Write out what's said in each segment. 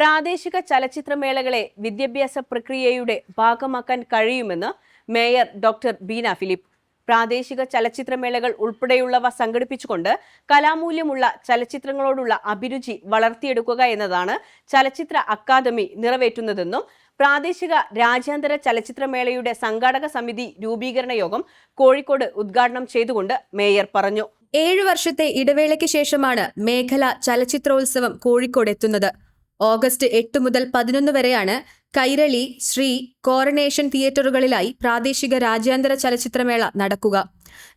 പ്രാദേശിക ചലച്ചിത്രമേളകളെ വിദ്യാഭ്യാസ പ്രക്രിയയുടെ ഭാഗമാക്കാൻ കഴിയുമെന്ന് മേയർ ഡോക്ടർ ബീന ഫിലിപ്പ്. പ്രാദേശിക ചലച്ചിത്രമേളകൾ ഉൾപ്പെടെയുള്ളവ സംഘടിപ്പിച്ചുകൊണ്ട് കലാമൂല്യമുള്ള ചലച്ചിത്രങ്ങളോടുള്ള അഭിരുചി വളർത്തിയെടുക്കുക എന്നതാണ് ചലച്ചിത്ര അക്കാദമി നിറവേറ്റുന്നതെന്നും പ്രാദേശിക രാജ്യാന്തര ചലച്ചിത്രമേളയുടെ സംഘാടക സമിതി രൂപീകരണ യോഗം കോഴിക്കോട് ഉദ്ഘാടനം ചെയ്തുകൊണ്ട് മേയർ പറഞ്ഞു. ഏഴു വർഷത്തെ ഇടവേളയ്ക്ക് ശേഷമാണ് മേഖല ചലച്ചിത്രോത്സവം കോഴിക്കോട് എത്തുന്നത്. ഓഗസ്റ്റ് എട്ട് മുതൽ പതിനൊന്ന് വരെയാണ് കൈരളി ശ്രീ കോറനേഷൻ തിയേറ്ററുകളിലായി പ്രാദേശിക രാജ്യാന്തര ചലച്ചിത്രമേള നടക്കുക.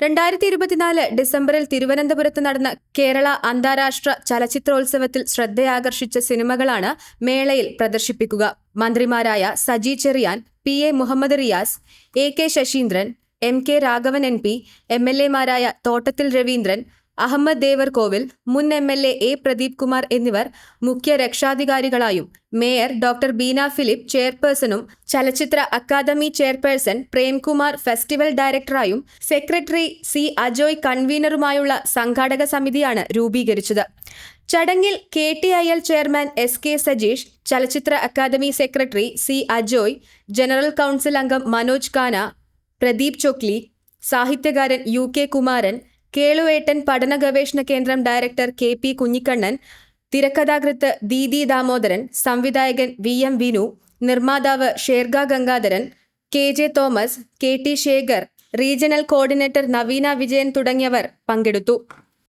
രണ്ടായിരത്തി ഇരുപത്തിനാല് ഡിസംബറിൽ തിരുവനന്തപുരത്ത് നടന്ന കേരള അന്താരാഷ്ട്ര ചലച്ചിത്രോത്സവത്തിൽ ശ്രദ്ധയാകർഷിച്ച സിനിമകളാണ് മേളയിൽ പ്രദർശിപ്പിക്കുക. മന്ത്രിമാരായ Saji Cherian P A Muhammad Riyas A K Saseendran M K Raghavan M P M L എമാരായ Thottathil Raveendran Ahammad Devarkovil മുൻ M L A A Pradeep Kumar എന്നിവർ മുഖ്യ രക്ഷാധികാരികളായും മേയർ ഡോക്ടർ ബീന ഫിലിപ്പ് ചെയർപേഴ്സണും ചലച്ചിത്ര അക്കാദമി ചെയർപേഴ്സൺ പ്രേംകുമാർ ഫെസ്റ്റിവൽ ഡയറക്ടറായും സെക്രട്ടറി സി അജോയ് കൺവീനറുമായുള്ള സംഘാടക സമിതിയാണ് രൂപീകരിച്ചത്. ചടങ്ങിൽ K T I L chairman S K Sajeesh ചലച്ചിത്ര academy secretary C Ajoy general council അംഗം മനോജ് കാന പ്രദീപ് ചൊക്ലി സാഹിത്യകാരൻ യു കെ കുമാരൻ കേളുവേട്ടൻ പഠന ഗവേഷണ കേന്ദ്രം ഡയറക്ടർ കെ പി കുഞ്ഞിക്കണ്ണൻ തിരക്കഥാകൃത്ത് ദീദി ദാമോദരൻ സംവിധായകൻ വി എം വിനു നിർമ്മാതാവ് Sherga Gangadharan K J Thomas K T Sekhar regional coordinator Naveena Vijayan തുടങ്ങിയവർ പങ്കെടുത്തു.